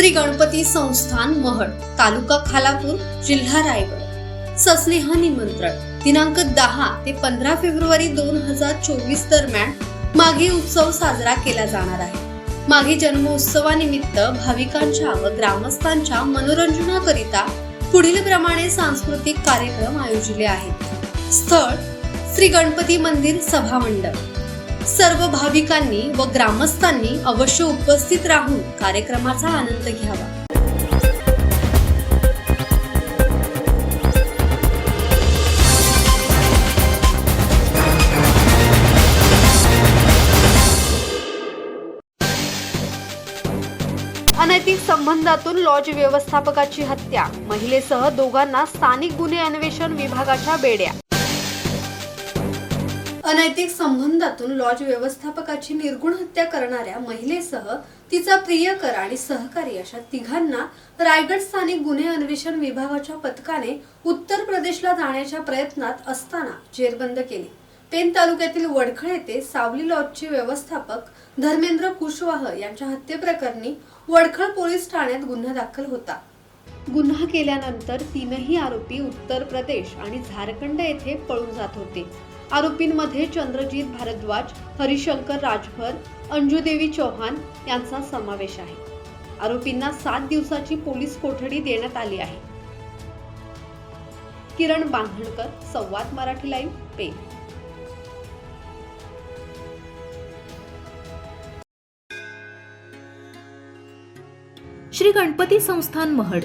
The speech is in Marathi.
श्री गणपती संस्थान महड तालुका खालापूर जिल्हा रायगड. सस्नेह निमंत्रण दिनांक दहा ते पंधरा फेब्रुवारी दोन हजार चोवीस दरम्यान माघी उत्सव साजरा केला जाणार आहे. माघी जन्मोत्सवानिमित्त भाविकांच्या व ग्रामस्थांच्या मनोरंजनाकरिता पुढील प्रमाणे सांस्कृतिक कार्यक्रम आयोजिले आहेत. स्थळ श्री गणपती मंदिर सभामंडप. सर्व भाविकांनी व ग्रामस्थांनी अवश्य उपस्थित राहून कार्यक्रमाचा आनंद घ्यावा. अनैतिक संबंधातून लॉज व्यवस्थापकाची हत्या महिलेसह दोघांना स्थानिक गुन्हे अन्वेषण विभागाच्या बेड्या अनैतिक संबंधातून लॉज व्यवस्थापकाची निर्गुण हत्या करणाऱ्या महिलेसह तिचा प्रियकर आणि सहकारी अशा तिघांना रायगड स्थानिक गुन्हे अन्वेषण विभागाच्या पथकाने उत्तर प्रदेशला जाण्याच्या प्रयत्नात असताना जेरबंद केले. पेन तालुक्यातील वडखळ येथे सावली लॉजचे व्यवस्थापक धर्मेंद्र कुशवाह यांच्या हत्येप्रकरणी वडखळ पोलीस ठाण्यात गुन्हा दाखल होता. गुन्हा केल्यानंतर तीनही आरोपी उत्तर प्रदेश आणि झारखंड येथे पळून जात होते. आरोपींमध्ये चंद्रजीत भारद्वाज हरिशंकर राजभर अंजुदेवी चौहान यांचा समावेश आहे. आरोपींना सात दिवसाची पोलीस कोठडी देण्यात आली आहे. किरण बांधणकर संवाद मराठी लाईव्ह पेन श्री गणपती संस्थान महड.